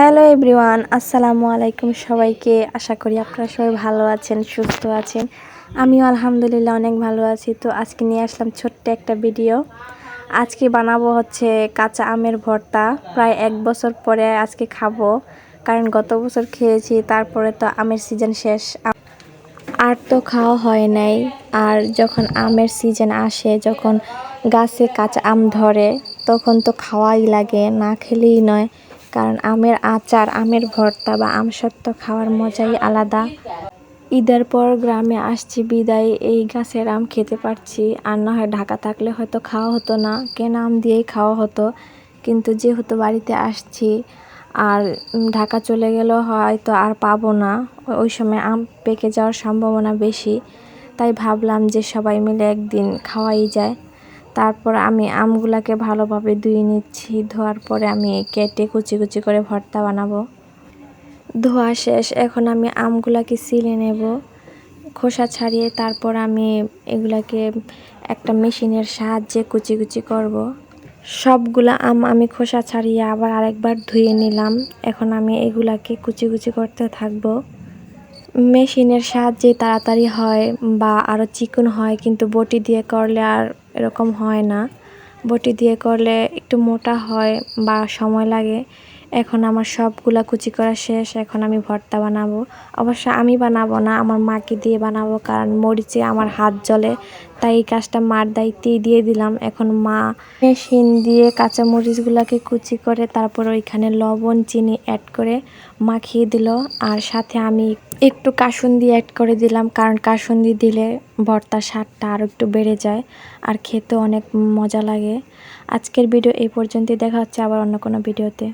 Hello everyone, আসসালামু আলাইকুম সবাইকে। আশা করি আপনারা সবাই ভালো আছেন, সুস্থ আছেন। আমিও আলহামদুলিল্লাহ অনেক ভালো আছি। তো আজকে নিয়ে আসলাম ছোট্ট একটা ভিডিও। আজকে বানাবো হচ্ছে কাঁচা আমের ভর্তা। প্রায় এক বছর পরে আজকে খাব, কারণ গত বছর খেয়েছি, তারপরে তো আমের সিজন শেষ। আর তো খাওয়া হয় নাই। আর যখন আমের সিজন আসে, যখন গাছে কাঁচা আম ধরে, তখন তো খাওয়াই লাগে, না খেলেই নয়। কারণ আমের আচার, আমের ভর্তা বা আম সত্ত্ব খাওয়ার মজাই আলাদা। ঈদের পর গ্রামে আসছি, বিদায়, এই গাছের আম খেতে পারছি। আর না হয় ঢাকা থাকলে হয়তো খাওয়া হতো না, কেনা আম দিয়েই খাওয়া হতো। কিন্তু যেহেতু বাড়িতে আসছি, আর ঢাকা চলে গেলেও হয়তো আর পাবো না। ওই সময় আম পেকে যাওয়ার সম্ভাবনা বেশি। তাই ভাবলাম যে সবাই মিলে একদিন খাওয়াই যায়। তারপর আমি আমগুলাকে ভালোভাবে ধুয়ে নিচ্ছি। ধোয়ার পরে আমি কেটে কুচি কুচি করে ভর্তা বানাবো। ধোয়া শেষ, এখন আমি আমগুলাকে সিলে নেব। খোসা ছাড়িয়ে তারপর আমি এগুলাকে একটা মেশিনের সাহায্যে কুচি কুচি করব। সবগুলা আম আমি খোসা ছাড়িয়ে আবার আরেকবার ধুয়ে নিলাম। এখন আমি এগুলাকে কুচি কুচি করতে থাকব। মেশিনের সাহায্যে তাড়াতাড়ি হয় বা আরও চিকন হয়, কিন্তু বটি দিয়ে করলে আর এরকম হয় না। বটি দিয়ে করলে একটু মোটা হয় বা সময় লাগে। এখন আমার সবগুলা কুচি করা শেষ, এখন আমি ভর্তা বানাবো। অবশ্য আমি বানাবো না, আমার মাকে দিয়ে বানাবো, কারণ মরিচে আমার হাত জ্বলে। তাই এই কাজটা মার দায়িত্বেই দিয়ে দিলাম। এখন মা মেশিন দিয়ে কাঁচা মরিচগুলাকে কুচি করে, তারপর ওইখানে লবণ, চিনি অ্যাড করে মাখিয়ে দিল। আর সাথে আমি একটু কাসুন্দি অ্যাড করে দিলাম, কারণ কাসুন্দি দিলে ভর্তার স্বাদটা আরও একটু বেড়ে যায় আর খেতে অনেক মজা লাগে। আজকের ভিডিও এই পর্যন্তই, দেখা হচ্ছে আবার অন্য কোনো ভিডিওতে।